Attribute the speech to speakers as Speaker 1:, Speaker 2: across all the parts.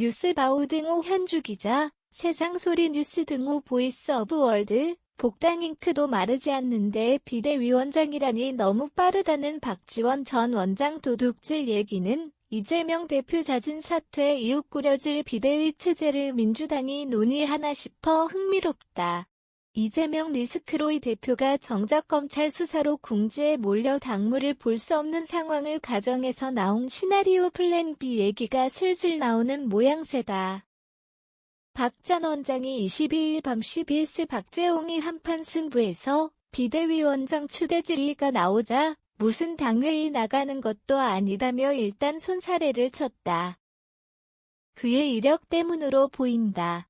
Speaker 1: 뉴스바우 등호 현주 기자, 세상소리 뉴스 등호 보이스 오브 월드, 복당 잉크도 마르지 않는데 비대위원장이라니 너무 빠르다는 박지원 전 원장 도둑질 얘기는 이재명 대표 잦은 사퇴 이후 꾸려질 비대위 체제를 민주당이 논의하나 싶어 흥미롭다. 이재명 리스크로이 대표가 정작 검찰 수사로 궁지에 몰려 당무를 볼 수 없는 상황을 가정해서 나온 시나리오 플랜 B 얘기가 슬슬 나오는 모양새다. 박 전 원장이 22일 밤 CBS 박재홍이 한판 승부에서 비대위원장 추대 질의가 나오자 무슨 당회의 나가는 것도 아니다며 일단 손사래를 쳤다. 그의 이력 때문으로 보인다.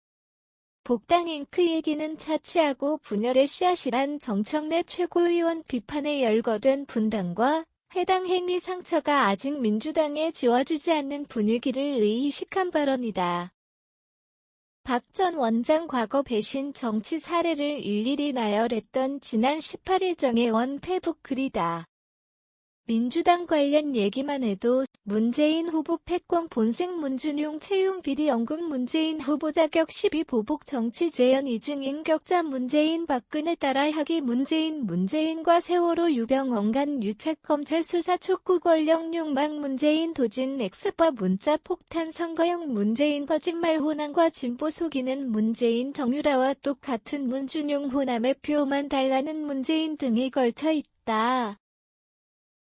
Speaker 1: 복당 잉크 얘기는 차치하고 분열의 씨앗이란 정청래 최고위원 비판에 열거된 분당과 해당 행위 상처가 아직 민주당에 지워지지 않는 분위기를 의식한 발언이다. 박 전 원장 과거 배신 정치 사례를 일일이 나열했던 지난 18일 정의원 페북 글이다. 민주당 관련 얘기만 해도 문재인 후보 패권 본색 문준용 채용 비리 연금 문재인 후보 자격 시비 보복 정치 재현 이중인 격자 문재인 박근혜 따라 하기 문재인 문재인과 세월호 유병 언간 유착 검찰 수사 촉구 권력 욕망 문재인 도진 엑스바 문자 폭탄 선거용 문재인 거짓말 호남과 진보 속이는 문재인 정유라와 똑같은 문준용 호남의 표만 달라는 문재인 등이 걸쳐 있다.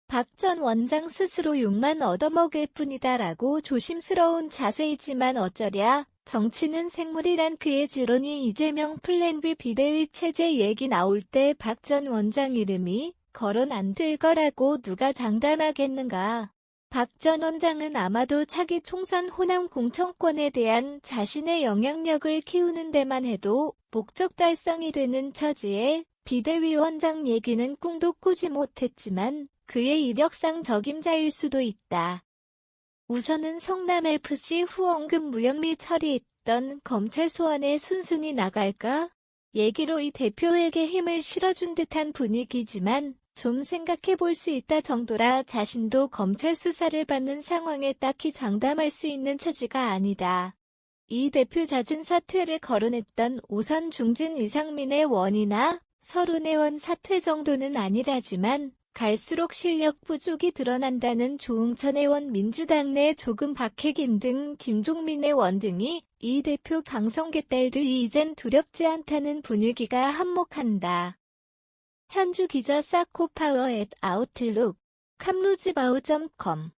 Speaker 1: 박 전 원장 스스로 욕만 얻어먹을 뿐이다 라고 조심스러운 자세이지만 어쩌랴 정치는 생물이란 그의 주론이 이재명 플랜 B 비대위 체제 얘기 나올 때 박 전 원장 이름이 거론 안 될 거라고 누가 장담하겠는가. 박 전 원장은 아마도 차기 총선 호남 공천권에 대한 자신의 영향력을 키우는 데만 해도 목적 달성이 되는 처지에 비대위원장 얘기는 꿈도 꾸지 못했지만 그의 이력상 적임자일 수도 있다. 우선은 성남FC 후원금 무혐의 처리했던 검찰 소환에 순순히 나갈까? 얘기로 이 대표에게 힘을 실어준 듯한 분위기지만 좀 생각해 볼 수 있다 정도라 자신도 검찰 수사를 받는 상황에 딱히 장담할 수 있는 처지가 아니다. 이 대표 잦은 사퇴를 거론했던 오선 중진 이상민의 원이나 서른의원 사퇴 정도는 아니라지만 갈수록 실력 부족이 드러난다는 조응천 의 원 민주당 내 조금 박해김 등 김종민 의 원 등이 이 대표 강성계 딸들이 이젠 두렵지 않다는 분위기가 한몫한다. 현주 기자 사코파워 앳 아웃룩 캄루즈바우.com